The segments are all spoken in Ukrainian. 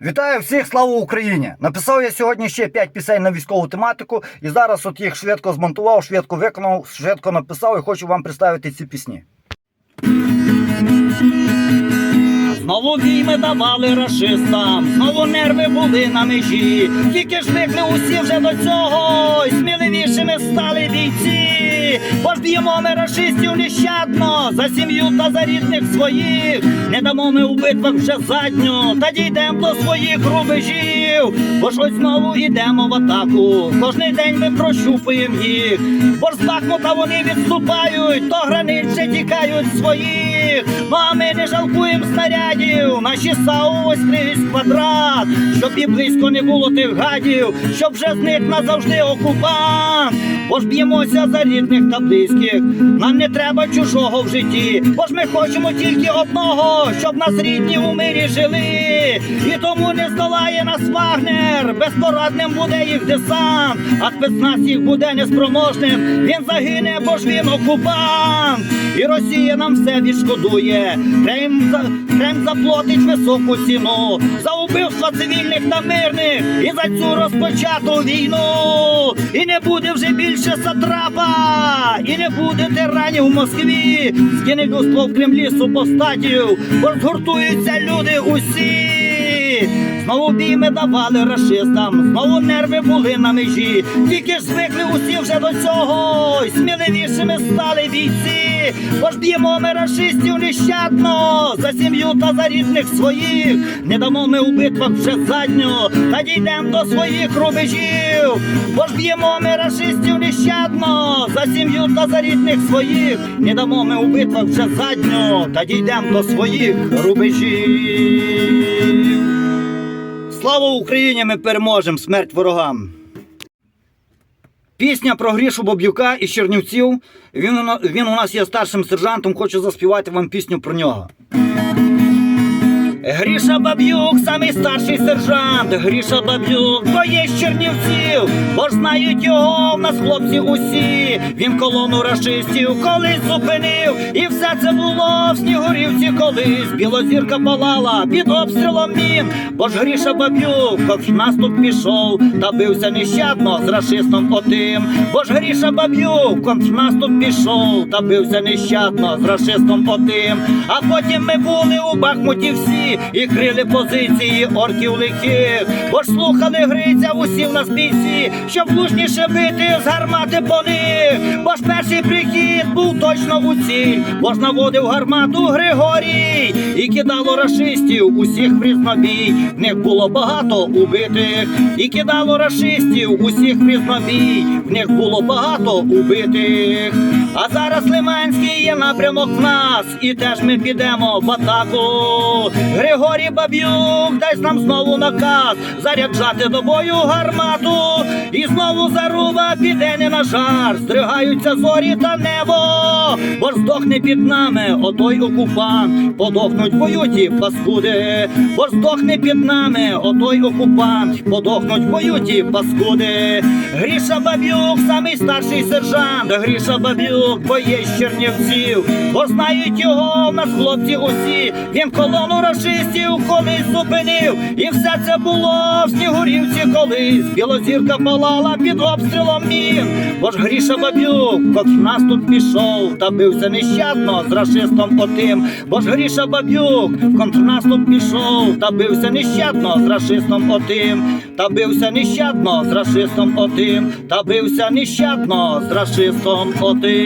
Вітаю всіх, слава Україні! Написав я сьогодні ще 5 пісень на військову тематику, і зараз от їх швидко змонтував, швидко виконав, швидко написав і хочу вам представити ці пісні. Знову війми давали рашистам, знову нерви були на межі. Тільки ж звикли усі вже до цього, й сміливішими стали бійці. Ж б'ємо ми рашистів нещадно за сім'ю та за рідних своїх. Не дамо ми у битвах вже задню, та дійдемо до своїх рубежів. Бо ж ось знову йдемо в атаку. Кожний день ми прощупуємо їх. Бо ж з Бахмута вони відступають, то границі тікають своїх. Ну а ми не жалкуємо снарядів, наші САУ ось квадрат, щоб і близько не було тих гадів, щоб вже зник назавжди окупант. Бо б'ємося за рідних та близьких, нам не треба чужого в житті, бо ж ми хочемо тільки одного, щоб нас рідні у мирі жили. І тому не здолає нас Вагнер, безпорадним буде їх десант, а спецназ їх буде неспроможним. Він загине, бо ж він окупант. І Росія нам все відшкодує. Крем, Крем заплатить високу ціну за убивства цивільних та мирних і за цю розпочату війну. І не буде вже більше сатрапа, і не буде тиранів в Москві. Скине людство в Кремлі супостатів, розгортуються люди усі. Знову бійми давали рашистам, знову нерви були на межі. Тільки ж звикли усі вже до цього, сміливішими стали бійці. Бо ж б'ємо ми рашистів нещадно за сім'ю та за рідних своїх. Не дамо ми у битвах вже задню, та дійдемо до своїх рубежів. Бо ж б'ємо ми рашистів нещадно за сім'ю та за рідних своїх. Не дамо ми у битвах вже задню, та дійдемо до своїх рубежів. Слава Україні! Ми переможемо! Смерть ворогам! Пісня про Грішу Боб'юка із Чернівців. Він, він у нас є старшим сержантом, хочу заспівати вам пісню про нього. Гріша Баб'юк, самий старший сержант, Гріша Баб'юк, то є Чернівців, бо ж знають його в нас хлопці усі. Він колону рашистів колись зупинив, і все це було в Снігурівці колись. Білозірка палала під обстрілом мін, бо ж Гріша Баб'юк в наступ пішов та бився нещадно з рашистом отим. Бо ж Гріша Баб'юк в наступ пішов та бився нещадно з рашистом отим. А потім ми були у Бахмуті всі і крили позиції орків лихих. Бо ж слухали Гриця усі в нас бійці, щоб влучніше бити з гармати по них. Бо ж перший прихід був точно в ціль, бо ж наводив гармату Григорій і кидало рашистів усіх в різнобій. В них було багато убитих, і кидало рашистів усіх в різнобій. В них було багато убитих. А зараз Лиманський є напрямок в нас, і теж ми підемо в атаку. Григорій Баб'юк дасть нам знову наказ заряджати до бою гармату. І знову заруба піде не на жар, стригаються зорі та небо, бо здохне під нами отой окупант, подохнуть в бою ті паскуди, бо здохне під нами отой окупант, подохнуть в бою ті паскуди. Гріша Баб'юк, самий старший сержант, Гріша Баб'юк, боєць Чернівців, бо знають його в нас хлопці усі. Він колону рашистів колись зупинив, і все це було в Снігурівці колись. Білозірка палала під обстрілом мін. Бо ж Гріша Баб'юк, як в наступ пішов, та бився нещадно з рашистом отим. Бо ж Гріша Баб'юк в контрнаступ пішов, та бився нещадно з рашистом отим, та бився нещадно з рашистом отим, та бився нещадно з рашистом отим.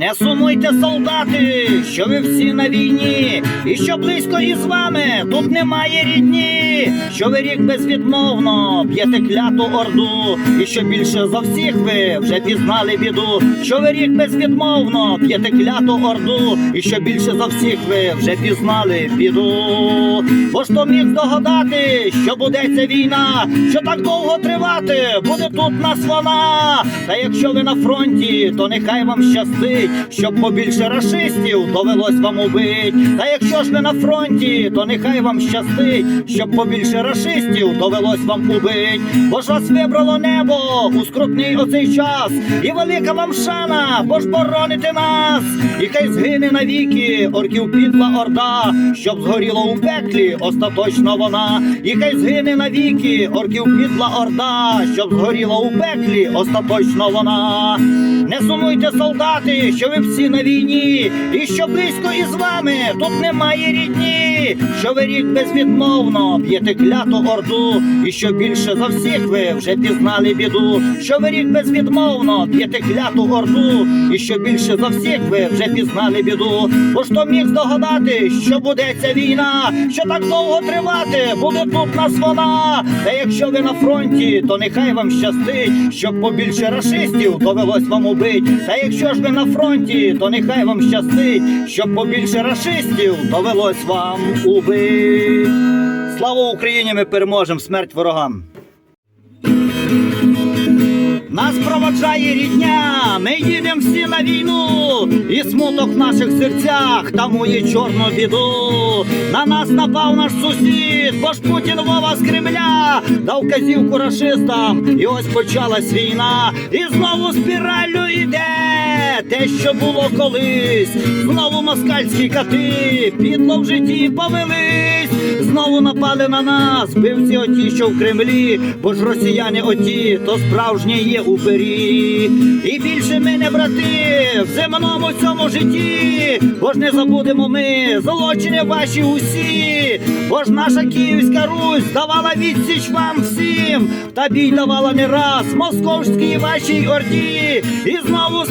Не сумуйте, солдати, що ви всі на війні, і що близько із вами тут немає рідні, що ви рік безвідмовно б'єте кляту орду, і що більше за всіх ви вже пізнали біду, що ви рік безвідмовно б'єте кляту орду, і що більше за всіх ви вже пізнали біду. Бо ж то міг здогадати, що буде ця війна, що так довго тривати, буде тут нас вона. Та якщо ви на фронті, то нехай вам щастить. Щоб побільше рашистів довелось вам убить. Та якщо ж ви на фронті, то нехай вам щастить, щоб побільше рашистів довелось вам убить. Бо ж вас вибрало небо у скрутний оцей час, і велика вам шана, бо ж бороните нас, і хай згине навіки орків підла орда, щоб згоріло у пеклі остаточно вона, і хай згине навіки орків підла орда, щоб згоріло у пеклі остаточно вона. Не сумуйте, солдати, що ви всі на війні, і що близько із вами тут немає рідні, що ви рік безвідмовно б'єте кляту орду, і що більше за всіх ви вже пізнали біду, що ви рік безвідмовно б'єте кляту орду, і що більше за всіх ви вже пізнали біду. Бо ж то міг здогадати, що буде ця війна, що так довго тривати буде тут нас вона. Та якщо ви на фронті, то нехай вам щастить, щоб побільше рашистів довелось вам убить. Та якщо ж ви на фронті, то нехай вам щастить, щоб побільше рашистів довелось вам убить. Слава Україні! Ми переможемо смерть ворогам! Нас проводжає рідня, ми їдемо всі на війну, і смуток в наших серцях тамує чорну біду. На нас напав наш сусід, бо ж Путін Вова з Кремля дав казівку рашистам, і ось почалась війна, і знову спіраллю іде те, що було колись. Знову москальські кати, підло в житті повелись. Знову напали на нас, бивці оті, що в Кремлі, бо ж росіяни оті, то справжні є упері. І більше ми не брати в земному цьому житті, бо ж не забудемо ми злочини ваші усі, бо ж наша Київська Русь давала відсіч вам всім, та бій давала не раз московській вашій орді, і знову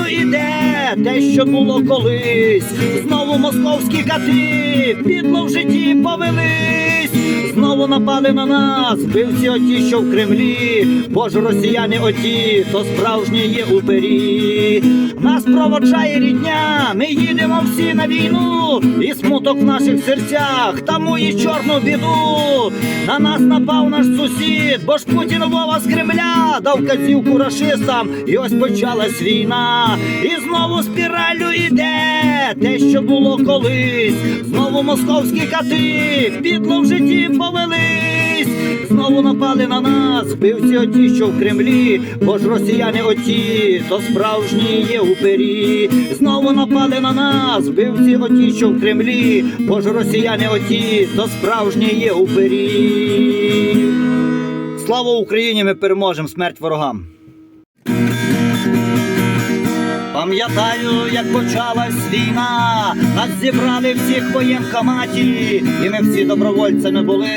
спіраллю іде те, що було колись, знову московські кати, підло в житті повелись, знову напали на нас, вбивці оті, що в Кремлі, бо ж росіяни оті, то справжні є упері. Нас проводжає рідня, ми їдемо всі на війну, і смуток в наших серцях, тамує чорну біду. На нас напав наш сусід, бо ж Путін Вова з Кремля дав казівку рашистам, і ось почалась війна, і знову спіраллю іде те, що було колись, знову московські кати, підло в житті повелись, знову напали на нас, вбивці оті, що в Кремлі, бо ж росіяни оті, то справжні є упері, знову напали на нас, вбивці оті, що в Кремлі, бо ж росіяни оті, то справжні є упері. Слава Україні! Ми переможемо смерть ворогам! Пам'ятаю, як почалась війна, нас зібрали всіх в воєнкоматі, і ми всі добровольцями були,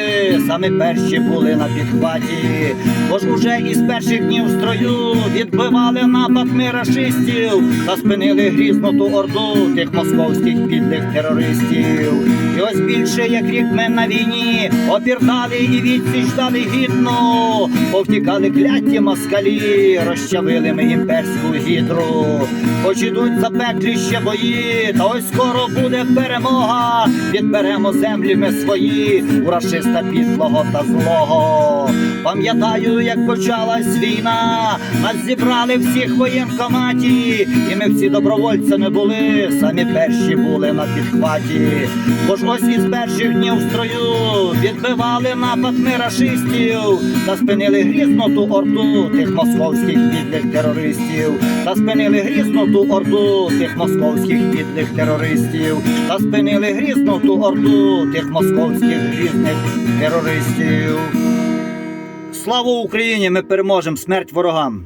самі перші були на підхваті. Бо ж уже із перших днів строю відбивали напад ми рашистів та спинили грізнуту орду тих московських підлих терористів. І ось більше як рік ми на війні обірдали і відсіч дали гідну, повтікали кляті москалі, розчавили ми імперську гідру. Хоч ідуть запеклі ще бої, та ось скоро буде перемога. Відберемо землі ми свої у рашиста підлого та злого. Пам'ятаю, як почалась війна, нас зібрали всіх воєнкоматі, і ми всі добровольцями були, самі перші були на підхваті. Бо ж ось із перших днів в строю відбивали напад ми рашистів та спинили грізнуту орду тих московських підлих терористів, та спинили грізнуту орду тих московських бідних терористів, та спинили грізну ту орду тих московських грізних терористів. Слава Україні! Ми переможемо смерть ворогам!